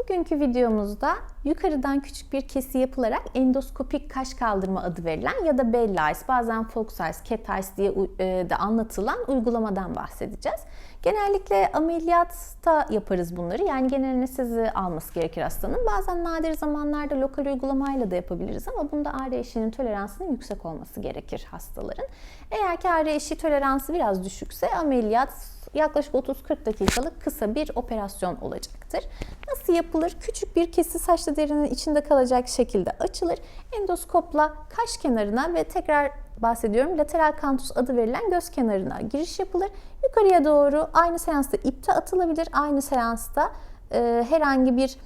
Bugünkü videomuzda yukarıdan küçük bir kesi yapılarak endoskopik kaş kaldırma adı verilen ya da Bell Eyes, bazen Fox Eyes, Cat Eyes diye e, de anlatılan uygulamadan bahsedeceğiz. Genellikle ameliyatta yaparız bunları. Yani genel anestezi alması gerekir hastanın. Bazen nadir zamanlarda lokal uygulamayla da yapabiliriz ama bunda ağrı eşiğinin toleransının yüksek olması gerekir hastaların. Eğer ki ağrı eşiği toleransı biraz düşükse ameliyat yaklaşık 30-40 dakikalık kısa bir operasyon olacaktır. Nasıl yapılır? Küçük bir kesi saçlı derinin içinde kalacak şekilde açılır. Endoskopla kaş kenarına ve tekrar bahsediyorum lateral kantus adı verilen göz kenarına giriş yapılır. Yukarıya doğru aynı seansta ipte atılabilir. Aynı seansta e, herhangi bir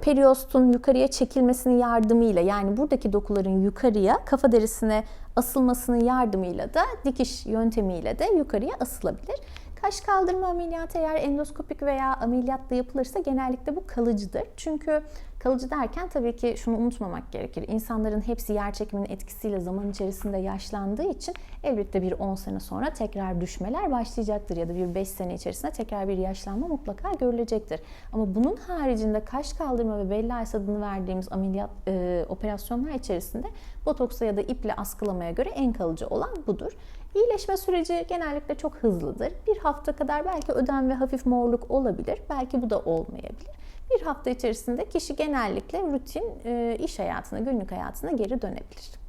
periostun yukarıya çekilmesinin yardımıyla yani buradaki dokuların yukarıya kafa derisine asılmasının yardımıyla da dikiş yöntemiyle de yukarıya asılabilir. Kaş kaldırma ameliyatı eğer endoskopik veya ameliyatla yapılırsa genellikle bu kalıcıdır. Çünkü kalıcı derken tabii ki şunu unutmamak gerekir. İnsanların hepsi yer çekiminin etkisiyle zaman içerisinde yaşlandığı için elbette bir 10 sene sonra tekrar düşmeler başlayacaktır ya da bir 5 sene içerisinde tekrar bir yaşlanma mutlaka görülecektir. Ama bunun haricinde kaş kaldırma ve belli aysa adını verdiğimiz ameliyat e, operasyonlar içerisinde botoksa ya da iple askılamaya göre en kalıcı olan budur. İyileşme süreci genellikle çok hızlıdır. Bir hafta kadar belki ödem ve hafif morluk olabilir. Belki bu da olmayabilir. Bir hafta içerisinde kişi genellikle rutin iş hayatına, günlük hayatına geri dönebilir.